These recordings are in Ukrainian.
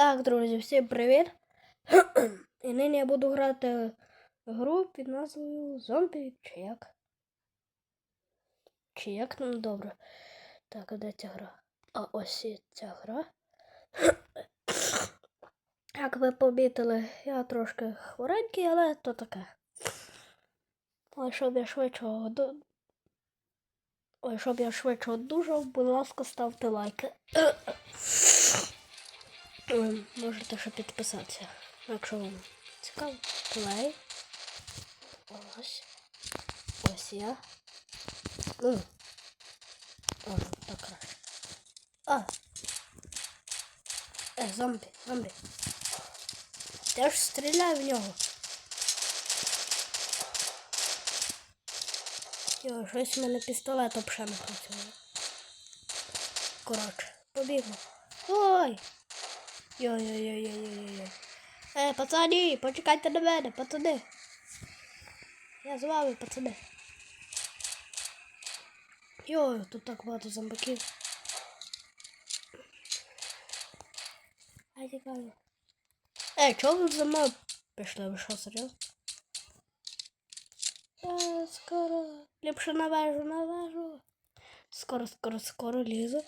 Так, друзі, всім привіт! І нині я буду грати гру під назвою Зомбі чи як. Чи як ну добре. Так, а де ця гра? А ось і ця гра. Як ви помітили, я трошки хворенький, але то таке. Ой, щоб я швидше. Ой, щоб я швидше одужав, будь ласка, ставте лайки. Ем, Можете ще підписатися, якщо вам цікаво. Плей. Ось. Ось я. Ну. О, так краще. А. Е, зомбі, зомбі. Теж стріляй в нього. Йо, щось в мене пістолет обше не працює. Коротше, побігли. Ой! Йой-йой-йой-йой-йой. Е, пацані, почекайте на мене, пацани. Я з вами, пацани. Йой, тут так багато зомбаків. Ай, тікаю. Е, чого ви за мною пішли? Ви що, серйозно? Е, скоро. Ліпше на вежу, на вежу. Скоро, скоро, скоро лізу.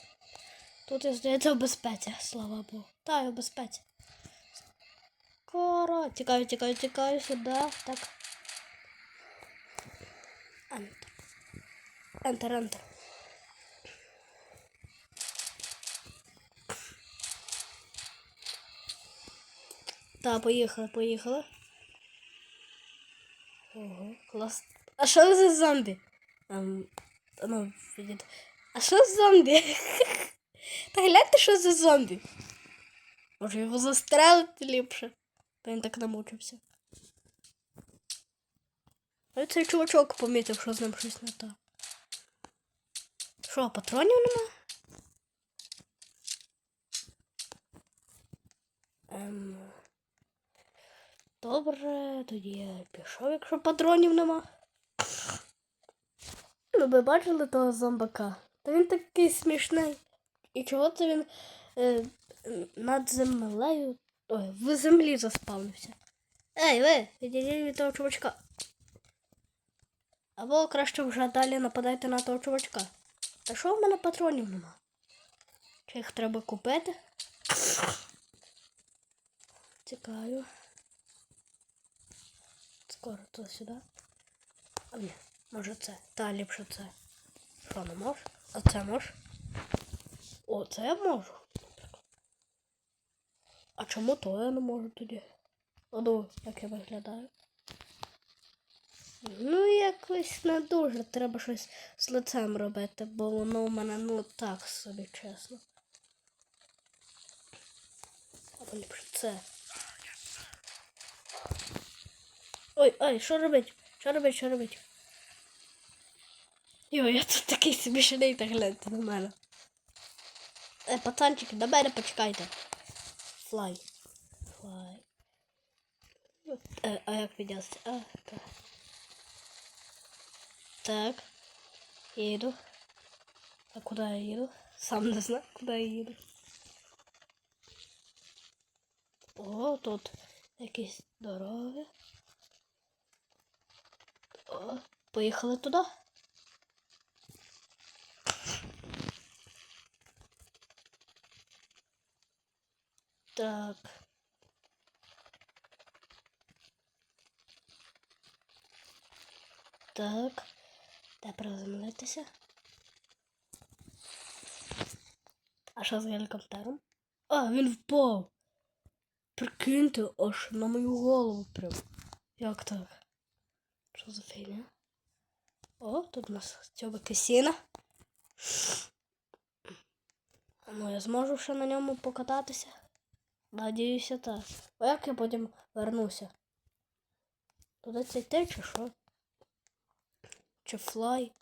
Тут я здається в безпеці, слава Богу. Та, я в безпеці. Скоро. Тікаю, тікаю, тікаю сюди. Так. Ентер. Ентер, ентер. Так, поїхали, поїхали. Ого, клас. А що за зомбі? Ем, ну. А що за зомбі? Та гляньте, що за зомбі. Може його застрелити ліпше. Та він так намучився. А цей чувачок помітив, що з ним щось не так. Що, патронів нема? Ем... Добре, тоді я пішов, якщо патронів нема. Ну, ви бачили того зомбака? Та він такий смішний. І чого це він е, над землею. Ой, в землі заспавнився. Ей, ви, відійдіть від того чувачка. Або краще вже далі нападайте на того чувачка. Та що в мене патронів нема? Чи їх треба купити? Чекаю. Скоро то сюди. А ні, може це. Та ліпше це. Що не можеш? А це можеш? О, це я можу. А чому то я не можу тоді? Оду, як я виглядаю. Ну, якось не дуже. Треба щось з лицем робити, бо воно у мене ну так собі чесно. Або ліпше це. Ой, ой, що робить? Що робить, що робить? Йо, я тут такий собі шиний та гляньте на мене. Е, пацанчики, на мене почекайте. Флай. Флай. Е, а як піднятися? А, так. Так. Їду. А куди я їду? Сам не знаю, куди я їду. О, тут якісь дороги. О, поїхали туди. Так. Так. Де приземлитися? А що з гелікоптером? А, він впав. Прикиньте, аж на мою голову прям. Як так? Що за фігня? О, тут у нас цьобики сіна. Ну, я зможу ще на ньому покататися. Надіюся, так. А як я потім вернуся? Туди це йти чи що? Чи флай?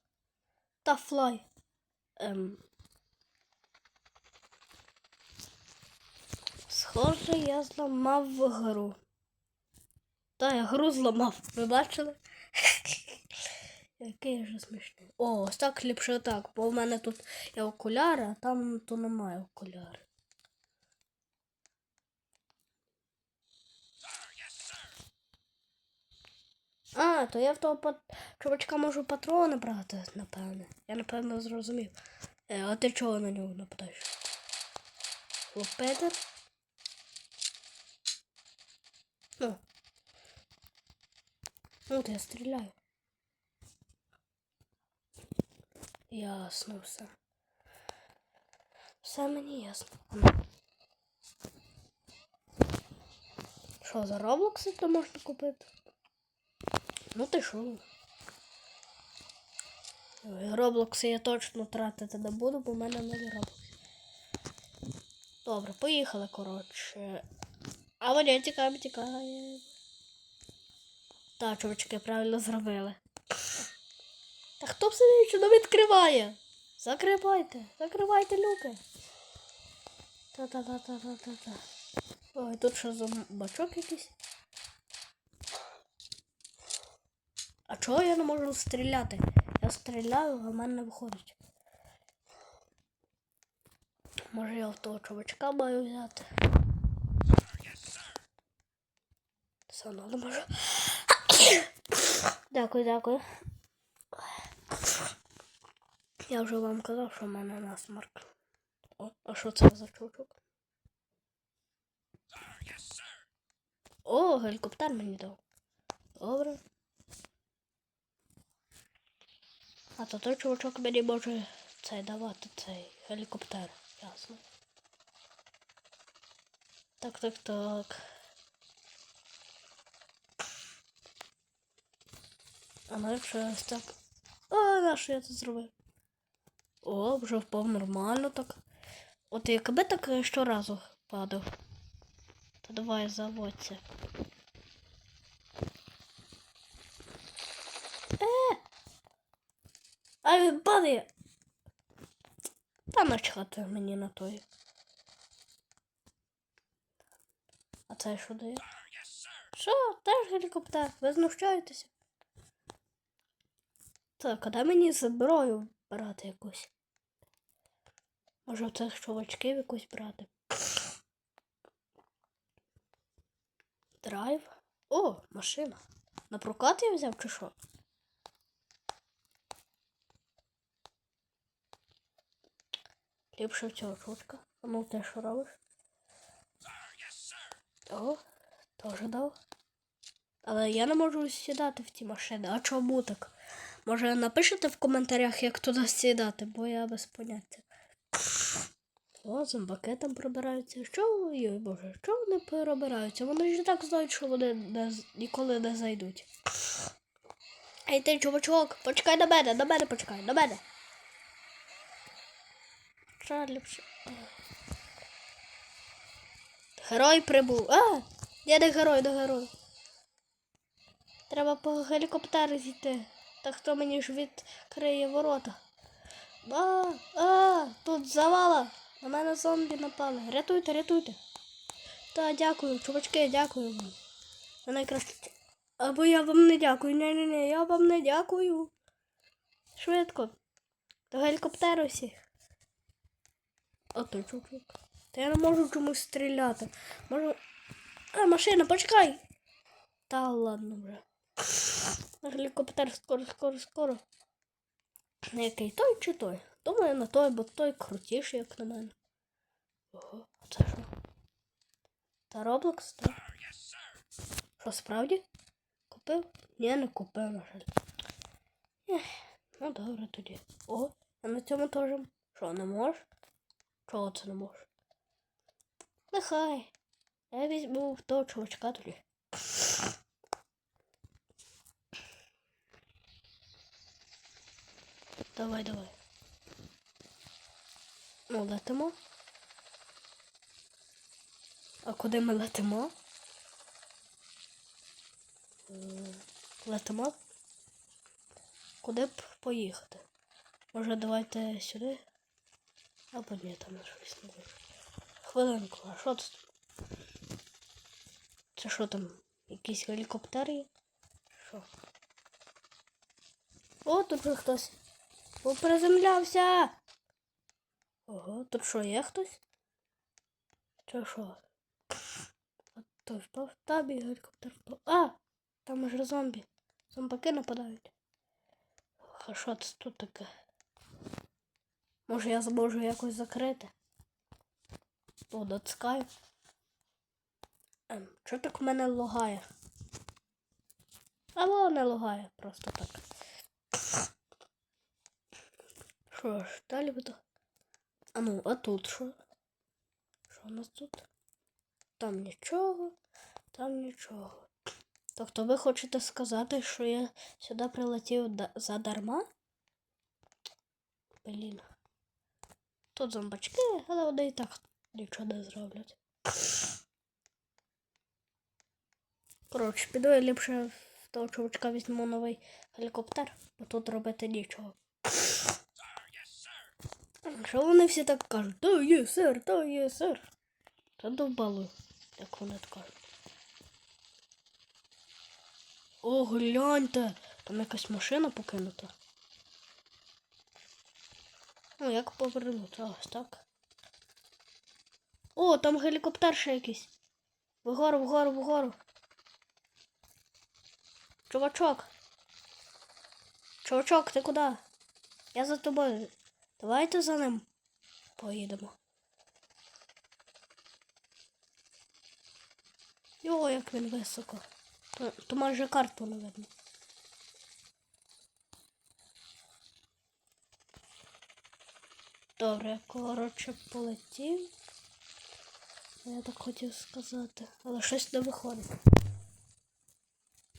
Та флай. Ем. Схоже, я зламав гру. Та я гру зламав, ви бачили? Який же смішний. О, ось так ліпше так, бо в мене тут є окуляри, а там то немає окуляри. А, то я в того пат... чувачка можу патрони брати, напевне. Я напевно зрозумів. Е, а ти чого на нього нападаєш? Лопетер? Ну. Ну, то я стріляю. Ясно все. Все мені ясно. Що, за Роблокси то можна купити? Ну ти? Ой, Роблокси я точно тратити не буду, бо в мене не роблокси. Добре, поїхали, коротше. А вони тікаємо, тікаємо. Так, чувачки, правильно зробили. Та хто б собі нічого не відкриває? Закривайте, закривайте люки. Та-та-та-та-та-та-та. Ой, тут що за бачок якийсь? А чого я не можу стріляти? Я стріляю, а в мене не виходить. Може я в того чувачка маю взяти. Все одно не можу. Дякую, дякую. Я вже вам казав, що в мене насмарк. О, а що це за чучок? О, гелікоптер мені дав. Добре. А то той чувачок мені може цей давати цей гелікоптер. Ясно. Так, так, так. А ну якщо ось так. А, на що я це зробив? О, вже впав нормально так. От якби так щоразу падав. То давай заводься. Е! А він. Та начхати мені на той. А це що дає? Що? Теж гелікоптер? Ви знущаєтеся? Так, а де мені зброю брати якусь? Може в цих чувачків якусь брати? Драйв. О, машина. На прокат я взяв чи що? Ліпше цього чутка. А ну ти що робиш? О, теж дав. Але я не можу сідати в ті машини. А чому так? Може напишете в коментарях, як туди сідати, бо я без поняття. О, зомбаки там пробираються. Що, ой, боже, що вони пробираються? Вони ж і так знають, що вони не, ніколи не зайдуть. Ей ти, чувачок, почекай на мене, на мене почекай, на мене. Чарлі, Герой прибув. А! Я не герой, не герой. Треба по гелікоптеру зійти. Та хто мені ж відкриє ворота? А, а, тут завала. На мене зомбі напали. Рятуйте, рятуйте. Та дякую, чувачки, дякую вам. Ви найкраще. Або я вам не дякую. Ні, ні, ні, я вам не дякую. Швидко. До гелікоптеру всіх. А той чувак. Та я не можу чомусь стріляти. Можу. А, машина, почекай. Та ладно вже. Гелікоптер скоро, скоро, скоро. На який той чи той? Думаю, на той, бо той крутіший, як на мене. Ого, це що? Та Роблокс, так? Що, справді? Купив? Ні, не купив, на жаль. Ех, ну добре тоді. О, а на цьому теж. Що, не можеш? Чого це не можеш? Нехай. Я візьму в того чувачка тоді. Давай, давай. Ну, летимо. А куди ми летимо? Летимо. Куди б поїхати? Може давайте сюди? Або ні, там щось не буде. Хвилинку, а що тут? Це що там? Якісь гелікоптери? Що? О, тут же хтось. О, приземлявся. Ого, тут що, є хтось? Чи що? А той впав, та бій гелікоптер впав. А! Там уже зомбі. Зомбаки нападають. А що це тут таке? Може я зможу якось закрити? О, доцкаю. Ем, що так в мене логає? Або не логає, просто так. Що ж, далі буду. А ну, а тут що? Що у нас тут? Там нічого, там нічого. Тобто ви хочете сказати, що я сюди прилетів задарма? Блін. Тут зомбачки, але вони і так нічого не зроблять. Коротше, піду я ліпше в того чувачка візьму новий гелікоптер, бо тут робити нічого. Що вони всі так кажуть? Та є, сир, та є, сир. Та довбали, як вони так кажуть. О, гляньте, там якась машина покинута. Ну, як повернути? Ось так. О, там гелікоптер ще якийсь. Вгору, вгору, вгору. Чувачок. Чувачок, ти куди? Я за тобою. Давайте за ним поїдемо. Йо, як він високо. То, майже карту не. Добре, коротше, полетів. Я так хотів сказати. Але щось не виходить.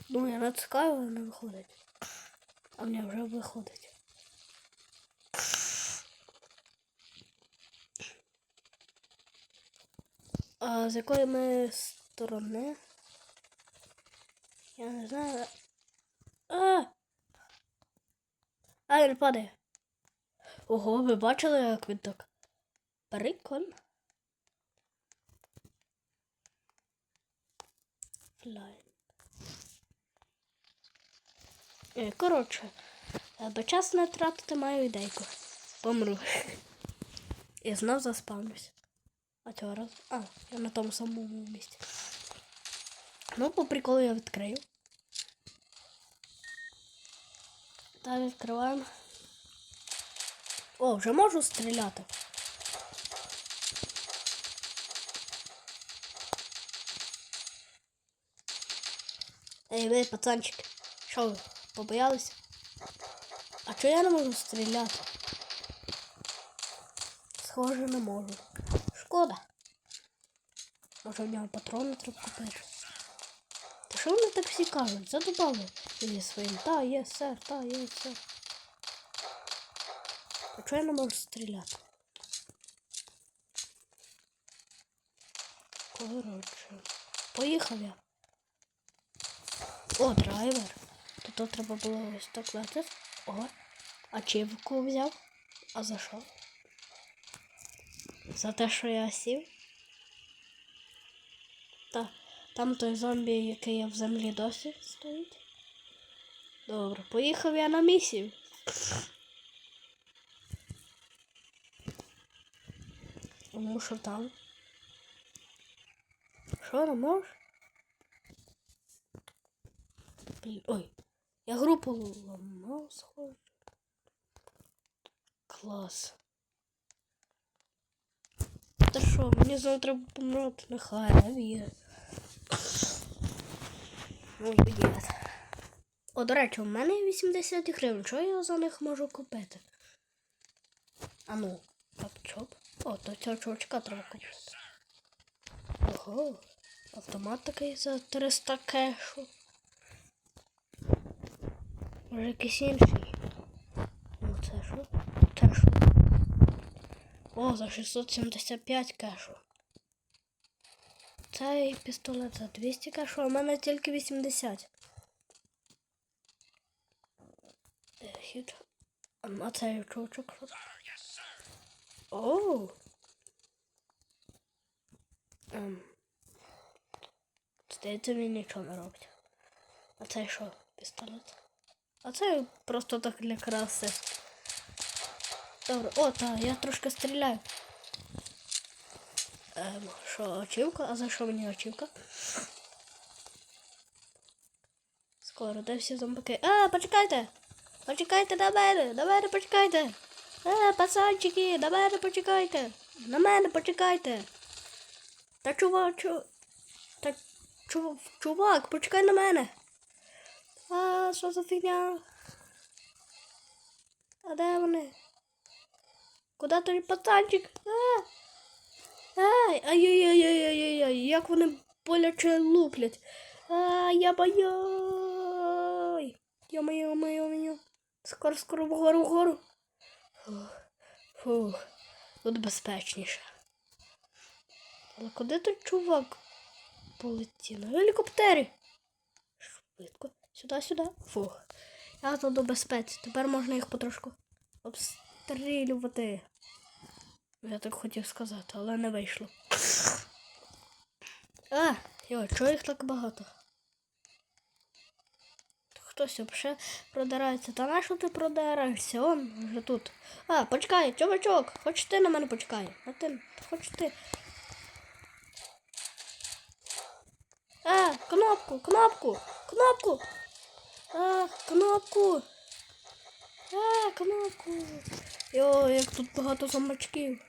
Ну, я натискаю, але не виходить. А мені вже виходить. А з якої ми сторони? Я не знаю. А! А, він падає. Ого, ви бачили, як він так? Прикольно. Флайн. Е, Коротше, аби час не тратити, маю ідейку. Помру. І знов заспавнюсь. А цього разу. А, я на тому самому місці. Ну, по приколу я відкрию. Та відкриваємо. О, вже можу стріляти. Ей, ви, пацанчики, що ви, побоялися? А чого я не можу стріляти? Схоже, не можу. Шкода. Може в нього патрони треба купити. Та що вони так всі кажуть? Задобали зі своїм. Та, є, сер, та, є, сер. Чого я не можу стріляти? Коротше. Поїхав я. О, драйвер. То треба було ось так летити. О, ачівку взяв. А за що? За те, що я сів. Та, там той зомбі, який є в землі досі стоїть. Добре, поїхав я на місію. Тому що там. Що не можеш? Ой, я групу ламав, схоже. Клас. Та що, мені знову треба помрати, нехай, вірю. Ну, є. О, до речі, у мене 80 гривень. Чого я за них можу купити? А ну. О, то цього чувачка треба купити. Ого, автомат такий за 300 кешу. Може якийсь інший. Ну це що? Це що? О, за 675 кешу. Цей пістолет за 200 кешу, а в мене тільки 80. Е, Хід. А цей чувачок Оу. Ем. Здається, він нічого не робить. А це що? Пістолет? А це просто так для краси. Добре, о, та, я трошки стріляю. Ем, що, очівка? А за що мені очівка? Скоро, де всі зомбаки. А, почекайте! Почекайте на мене! На мене почекайте! А, пацанчики, на мене почекайте! На мене почекайте! Та чувак, чу... Та чувак, чувак, почекай на мене! А, що за фігня? А де вони? Куди той пацанчик? А! Ай, ай-яй-яй-яй-яй-яй, як вони боляче луплять. А, я боюсь. Йо-моє, моє, моє. Скоро, скоро вгору, вгору. Фух, тут безпечніше. Але куди той чувак полетів? На гелікоптері. Швидко. Сюди, сюди. Фух. Я тут до безпеці. Тепер можна їх потрошку обстрілювати. Я так хотів сказати, але не вийшло. А, йо, чого їх так багато? Хтось взагалі продирається. Та на що ти продираєшся? Он вже тут. А, почекай, чувачок, хоч ти на мене почекай. А ти, хоч ти. А, кнопку, кнопку, кнопку. А, кнопку. А, кнопку. Йо, як тут багато зомбачків.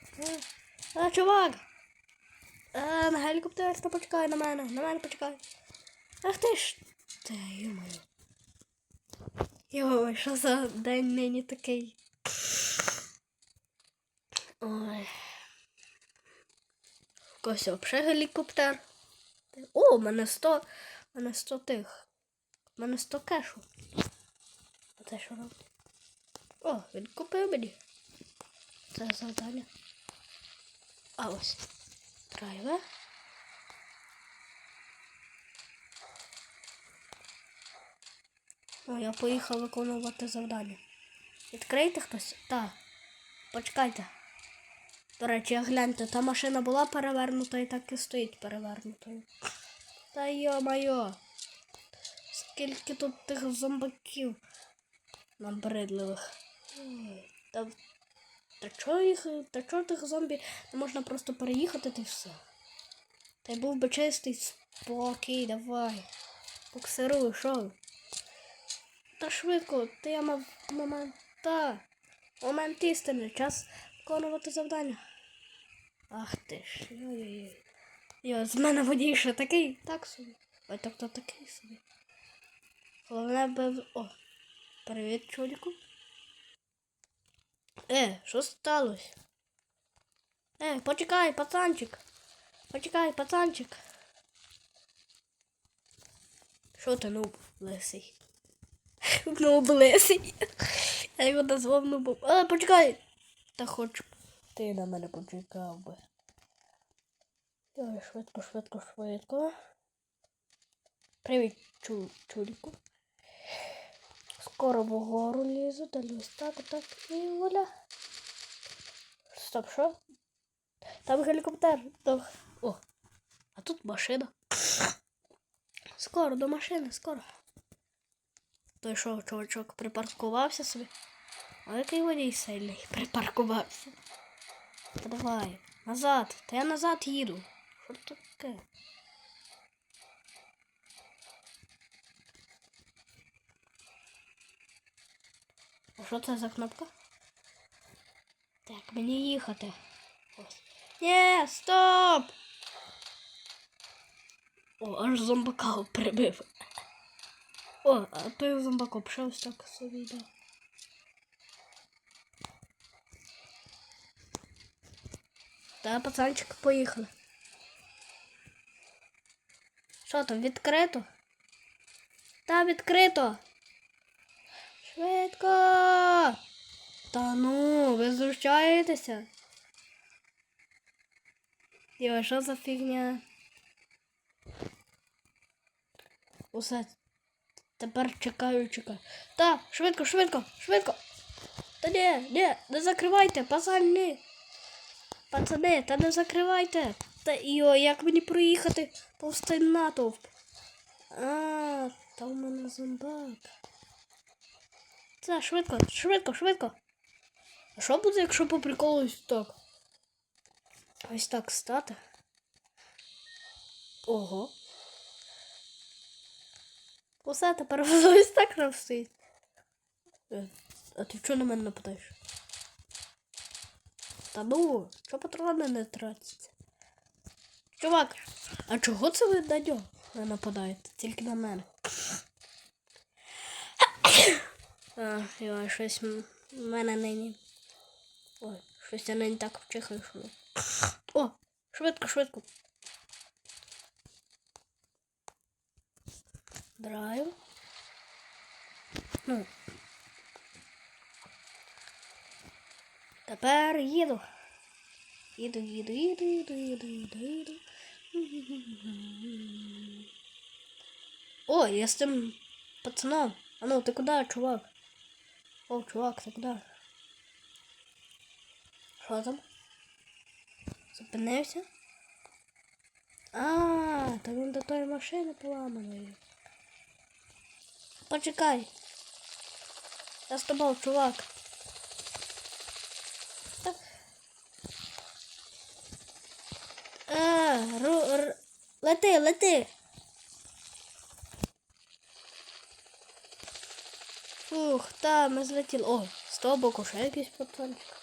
А, а чувак. А, на гелікоптер, почекай на мене, на мене почекай. Ах ти ж. Та йо-моє. Йо, що за день нині такий. Ой. Когось взагалі гелікоптер. О, у мене 100, у мене 100 тих. У мене 100 кешу. А це що робить? О, він купив мені. Це завдання. А ось. Драйвер. О, я поїхав виконувати завдання. Відкрийте хтось? Так. Почекайте. До речі, гляньте, та машина була перевернута і так і стоїть перевернутою. Та йо-майо. Скільки тут тих зомбаків набридливих. Та, та чого їх, та чого тих зомбі не можна просто переїхати та все. Та й був би чистий спокій, давай. Боксируй, що? Та швидко, ти я мав момент. Та. Момент істини, час виконувати завдання. Ах ти ж. Йо, з мене водій ще такий, так собі. Ой, тобто такий собі. Головне би. О! Привіт, чоліку. Е, що сталося? Е, почекай, пацанчик. Почекай, пацанчик. Що ти нуб, лисий? Нуб лисий. Я його назвав нубом. Е, почекай. Та хоч ти на мене почекав би. Ой, швидко, швидко, швидко. Привіт, чу, чуліку. Скоро вгору лізу, далі ось так, отак і воля. Стоп, що? Там гелікоптер. Там... О, а тут машина. Скоро до машини, скоро. Той що, чувачок, припаркувався собі. А який водій сильний припаркувався. Давай, назад. Та я назад їду. Що таке? А що це за кнопка? Так, мені їхати. Ось. Ні, стоп! О, аж зомбака прибив. О, а той зомбак обшився так собі йде. Та, пацанчик, поїхали. Що там, відкрито? Та відкрито. Швидко. Та ну, ви знущаєтеся? Йо, що за фігня? Усе. Тепер чекаю, чекаю. Та, швидко, швидко, швидко. Та ні, ні, не закривайте, пацани. Пацани, та не закривайте. Та йо, як мені проїхати повз цей натовп? А, та у мене зомбак. Це швидко, швидко, швидко. А що буде, якщо по приколу ось так? Ось так стати. Ого. Усе тепер ось так нам стоїть. Е, А ти чого на мене нападаєш? Та ну, що патрони не тратяться? Чувак, а чого це ви на нього не нападаєте? Тільки на мене. А, йой, щось в мене нині. Ой, щось я нині так вчихаю, що. О, швидко, швидко. Драйв. Ну. Тепер їду. Їду, їду, їду, їду, їду, їду, їду. О, я з тим пацаном. А ну, ти куди, чувак? О, чувак, ти куди? Що там? Зупинився? А, та він до тої машини поламаної. Почекай. Я з тобою, чувак. А, ру, р... лети, лети. Фух, та, ми злетіли. О, з того боку ще якийсь пацанчик.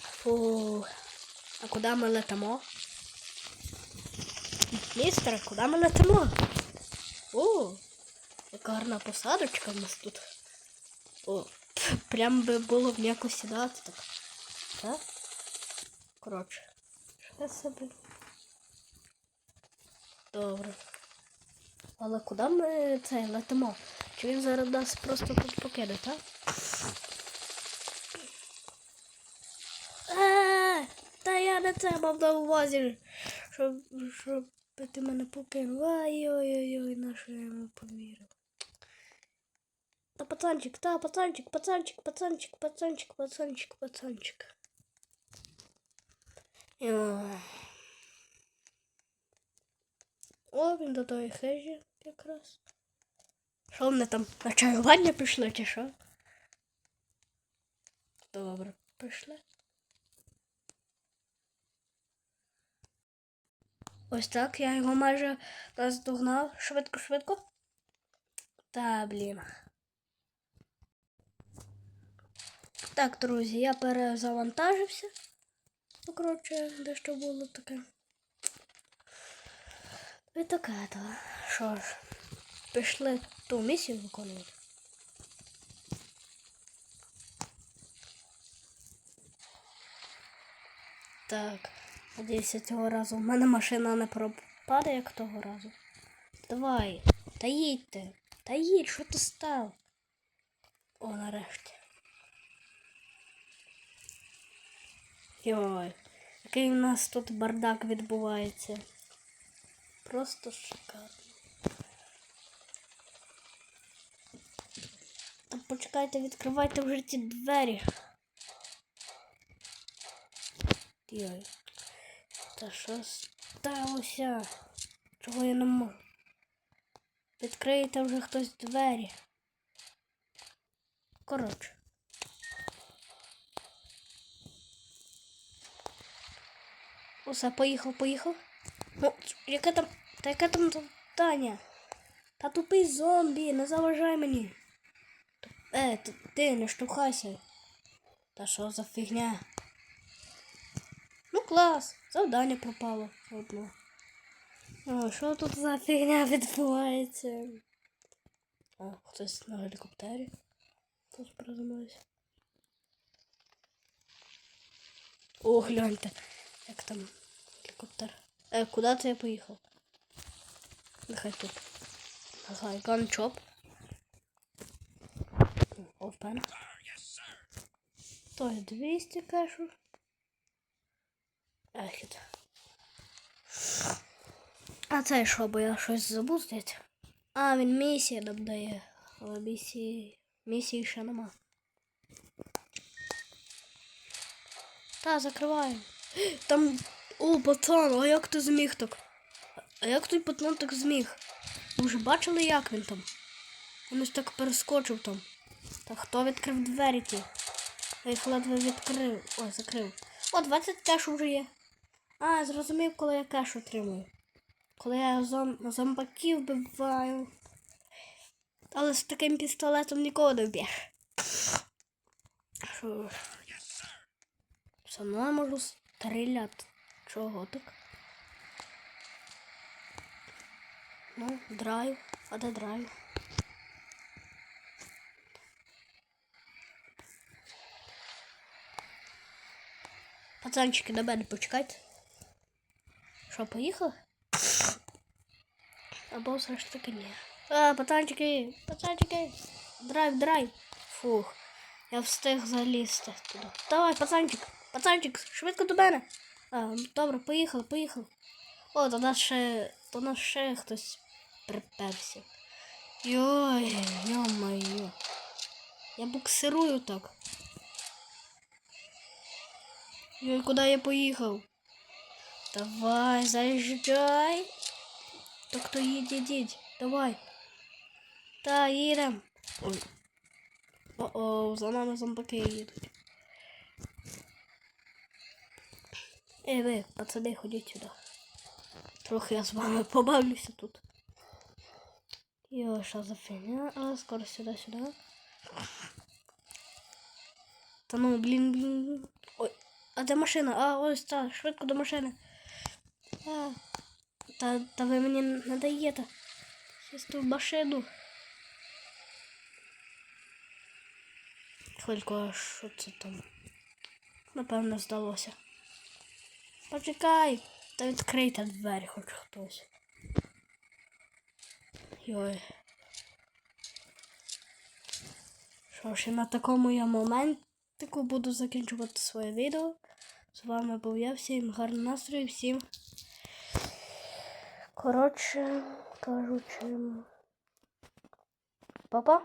Фух. А куди ми летимо? Містер, куди ми летимо? О, яка гарна посадочка в нас тут. О, прям би було в яко сідати так. Так? Коротше. Що собі? Добре. Але куди ми це летимо? Чи він зараз нас просто тут покине, так? Е, Та я не це мав на увазі, щоб, щоб ти мене покинув. Ай-ой-ой, на що я йому повірив. Та пацанчик, та пацанчик, пацанчик, пацанчик, пацанчик, пацанчик, пацанчик. О, він до тої хижі якраз. Що вони там на чаювання пішли, чи що? Добре, пішли. Ось так, я його майже наздогнав. Швидко, швидко. Та, блін. Так, друзі, я перезавантажився. Ну, коротше, дещо було таке. І таке то. Що ж, пішли ту місію виконувати. Так, надіюся, цього разу в мене машина не пропаде, як того разу. Давай, та їдьте, та їдь, що ти став? О, нарешті. Йой, який у нас тут бардак відбувається. Просто шикарно. Та почекайте, відкривайте вже ті двері. Йой. Та що сталося? Чого я не можу? Відкрийте вже хтось двері. Коротше. Усе, поїхав, поїхав. Ну, яке там. Та яке там завдання? Та тупий зомбі, не заважай мені. Е, ти, ти не штовхайся. Та що за фігня? Клас, завдання пропало одно. О, що тут за фігня відбувається? О, хтось на гелікоптері. Тут приземлився. О, гляньте, як там гелікоптер. Е, куди це я поїхав? Нехай тут. Нехай ганчоп. Опен. То є 200 кешу. Ехід. А це що, бо я щось забув здається? А, він місії нам дає. Але місії. Місії ще нема. Та, закриваємо. Там. О, пацан, а як ти зміг так? А як той пацан так зміг? Ви вже бачили, як він там? Він ось так перескочив там. Та хто відкрив двері ті? Я їх ледве відкрив. Ой, закрив. О, 20 кеш вже є. А, зрозумів, коли я кеш отримую. коли я зом... зомбаків вбиваю. Але з таким пістолетом нікого не вб'єш. Що я можу стріляти. Чого так? Ну, драйв. А де драйв? Пацанчики, до мене почекайте. Що, поїхали? Або все ж таки ні. А, пацанчики, пацанчики. Драйв, драйв. Фух. Я встиг залізти туди. Давай, пацанчик, пацанчик, швидко до мене. А, добре, поїхали, поїхали. О, до нас ще, до нас ще хтось приперся. Йой, йо-моє. Я буксирую так. Йой, куди я поїхав? Давай, заїжджай. Так хто їдь, їдь, давай. Та, їдем. Ой. О-о, за нами зомбаки їдуть. Ей, ви, пацани, ходіть сюди. Трохи я з вами побавлюся тут. Йо, що за фігня? А, скоро сюди, сюди. Та ну, блін. блін. Ой, а де машина? А, ось та, швидко до машини. А, та ви мені не даєте. Сісти в машину. Хвильку, а що це там? Напевно, здалося. Почекай, та відкрийте двері хоч хтось. Йой. Що ж, і на такому я моментику буду закінчувати своє відео. З вами був я, всім гарного настрою, всім. Коротше, кажучи. Папа?